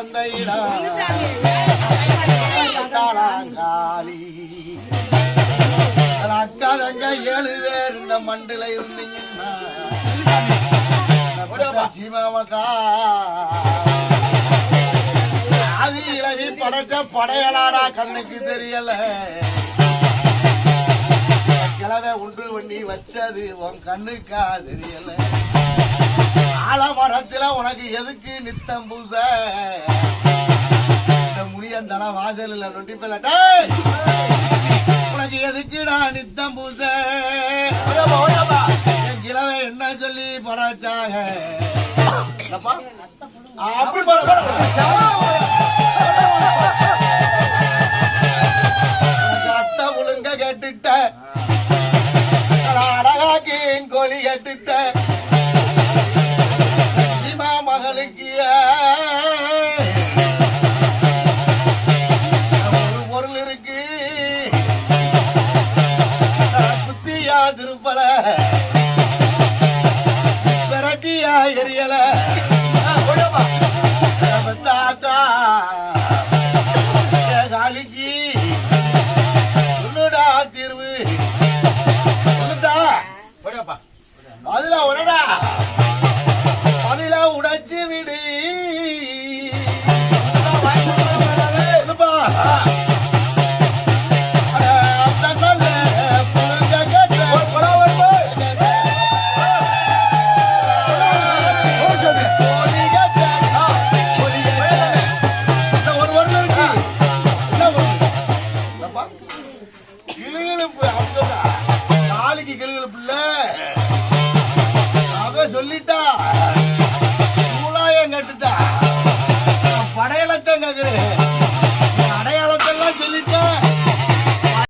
தந்தையிடா அக்கா தங்க ஏழு பேர் இந்த மண்டல இருந்தீங்கன்னா சீமாமக்கா அது இலவி படைச்ச படையலாடா கண்ணுக்கு தெரியல. கிழவை ஒன்று பண்ணி வச்சது உன் கண்ணுக்கா தெரியல. உனக்கு எதுக்கு நித்தம் பூச இந்த முடியந்தல வாசல்ல நொண்டி போல உனக்கு எதுக்குடா நித்தம் பூச என் கிழவை என்ன சொல்லி? ஆ, அப்படி அத்தை ஒழுங்க கேட்டுட்ட அழகாக்கி கோழி கேட்டுட்ட இமா ஒரு பொருள் இருக்கு. புத்தியா திருப்பல. விரட்டியா எரியல. நம்ம தாத்தா என் விடு. நாளைக்கு கிளு பிள்ளை சொல்லிட்டா. கேட்டுட்டா? படையலத்தான் கேக்குறேன்